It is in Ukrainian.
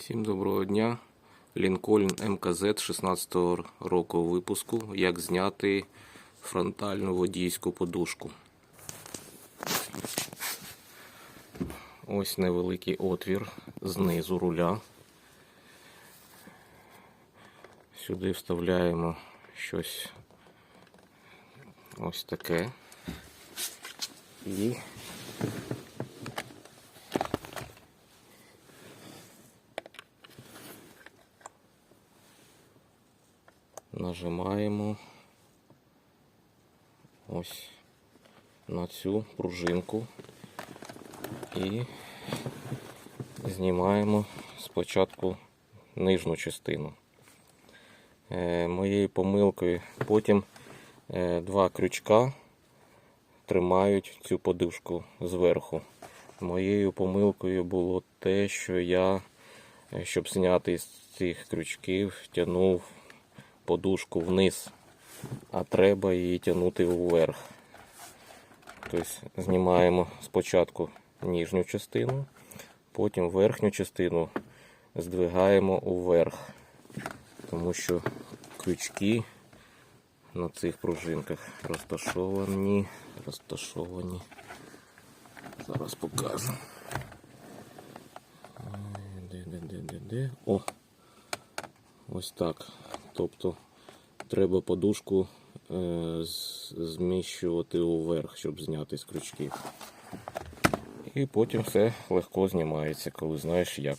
Всім доброго дня. Лінкольн МКЗ 16-го року випуску. Як зняти фронтальну водійську подушку. Ось невеликий отвір знизу руля. Сюди вставляємо щось ось таке. І нажимаємо ось на цю пружинку і знімаємо спочатку нижню частину. Е, моєю помилкою потім е, два крючка тримають цю подушку зверху. Моєю помилкою було те, що я, е, щоб зняти з цих крючків, тягнув подушку вниз, а треба її тягнути вверх. Тобто знімаємо спочатку нижню частину, потім верхню частину здвигаємо уверх, тому що крючки на цих пружинках розташовані, розташовані. Зараз покажу. Де, де, де, де, де? О! Ось так. Тобто треба подушку е, зміщувати уверх, щоб зняти з крючків. І потім все легко знімається, коли знаєш як.